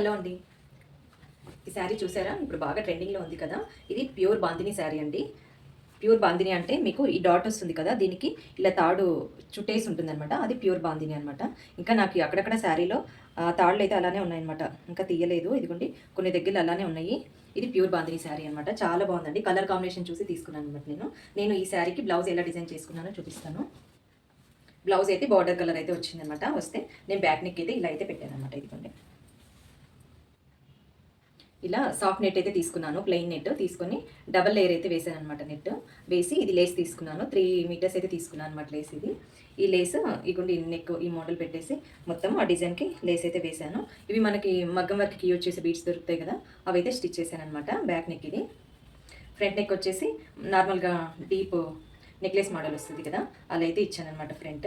Hello అండి. ఈ శారీ చూసారా? ఇప్పుడు బాగా ట్రెండింగ్లో ఉంది కదా. ఇది ప్యూర్ బాందిని శారీ అండి. ప్యూర్ బాందిని అంటే మీకు ఈ డాట్ వస్తుంది కదా దీనికి ఇలా తాడు చుట్టేసి ఉంటుందన్నమాట. అది ప్యూర్ బాందిని అనమాట ఇంకా నాకు అక్కడక్కడ శారీలో తాళ్ళు అయితే అలానే ఉన్నాయన్నమాట. ఇంకా తీయలేదు. ఇదిగోండి కొన్ని దగ్గరలు అలానే ఉన్నాయి. ఇది ప్యూర్ బాందిని శారీ అనమాట చాలా బాగుందండి. కలర్ కాంబినేషన్ చూసి తీసుకున్నాను అనమాట నేను. నేను ఈ శారీకి బ్లౌజ్ ఎలా డిజైన్ చేసుకున్నానో చూపిస్తాను. బ్లౌజ్ అయితే బార్డర్ కలర్ అయితే వచ్చిందనమాట వస్తే నేను బ్యాక్ నెక్ అయితే ఇలా అయితే పెట్టాను అనమాట ఇదిగోండి. ఇలా సాఫ్ట్ నెట్ అయితే తీసుకున్నాను ప్లెయిన్ నెట్ తీసుకొని డబల్ లేయర్ అయితే వేసాను అనమాట నెట్ వేసి ఇది లేస్ తీసుకున్నాను త్రీ మీటర్స్ అయితే తీసుకున్నాను అనమాట లేస్ ఇది. ఈ లేస్ ఇగుండి నెక్ ఈ మోడల్ పెట్టేసి మొత్తం ఆ డిజైన్కి లేస్ అయితే వేసాను. ఇవి మనకి మగ్గం వర్క్కి యూజ్ చేసే బీట్స్ దొరుకుతాయి కదా అవి అయితే స్టిచ్ చేశాను అనమాట బ్యాక్ నెక్ ఇది. ఫ్రంట్ నెక్ వచ్చేసి నార్మల్గా డీప్ నెక్లెస్ మోడల్ వస్తుంది కదా అలా అయితే ఇచ్చాను అనమాట ఫ్రంట్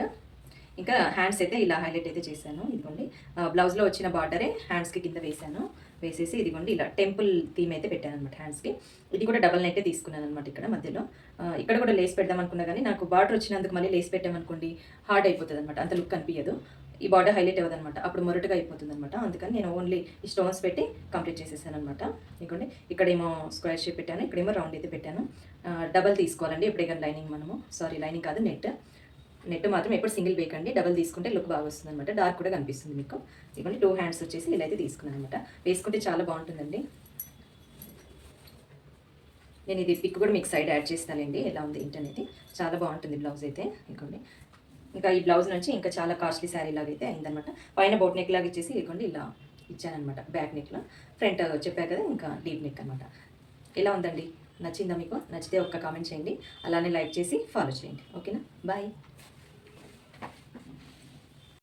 ఇంకా హ్యాండ్స్ అయితే ఇలా హైలైట్ అయితే చేశాను ఇదిగోండి. బ్లౌజ్లో వచ్చిన బార్డరే హ్యాండ్స్కి కింద వేశాను. వేసేసి ఇదిగోండి ఇలా టెంపుల్ థీమ్ అయితే పెట్టాను అనమాట హ్యాండ్స్కి ఇది కూడా డబల్ నైట్ తీసుకున్నాను అనమాట ఇక్కడ మధ్యలో. ఇక్కడ కూడా లేస్ పెడదాం అనుకున్నా కానీ నాకు బార్డర్ వచ్చినందుకు మళ్ళీ లేస్ పెట్టామనుకోండి హార్డ్ అయిపోతుంది అనమాట అంత లుక్ కనిపించదు. ఈ బార్డర్ హైలైట్ అవ్వదు అనమాట అప్పుడు మొరటుగా అయిపోతుంది అనమాట అందుకని నేను ఓన్లీ ఈ స్టోన్స్ పెట్టి కంప్లీట్ చేసేసాను అనమాట ఇదిగోండి ఇక్కడేమో స్క్వేర్ షేప్ పెట్టాను ఇక్కడేమో రౌండ్ అయితే పెట్టాను. డబల్ తీసుకోవాలండి ఎప్పుడే కానీ లైనింగ్ మనము. సారీ లైనింగ్ కాదు నెట్ నెట్ మాత్రం ఎప్పుడు సింగిల్ వేయకండి డబల్ తీసుకుంటే లుక్ బాగా వస్తుంది అనమాట డార్క్ కూడా కనిపిస్తుంది మీకు. ఇదిగోండి టూ హ్యాండ్స్ వచ్చేసి ఇలా అయితే తీసుకున్నాను అనమాట వేసుకుంటే చాలా బాగుంటుందండి. నేను ఇది పిక్ కూడా మీకు సైడ్ యాడ్ చేస్తానండి ఎలా ఉంది ఏంటనేది చాలా బాగుంటుంది బ్లౌజ్ అయితే. ఇంకోండి ఇంకా ఈ బ్లౌజ్ నుంచి ఇంకా చాలా కాస్ట్లీ శారీ లాగా అయితే అయిందనమాట పైన బోట్ నెక్ లాగా ఇచ్చేసి ఇదిగోండి ఇలా ఇచ్చానమాట బ్యాక్ నెక్లో ఫ్రంట్ చెప్పా కదా ఇంకా డీప్ నెక్ అనమాట ఎలా ఉందండి? నచ్చిందా మీకు? నచ్చితే ఒక్క కామెంట్ చేయండి. అలానే లైక్ చేసి ఫాలో చేయండి. ఓకేనా? బాయ్.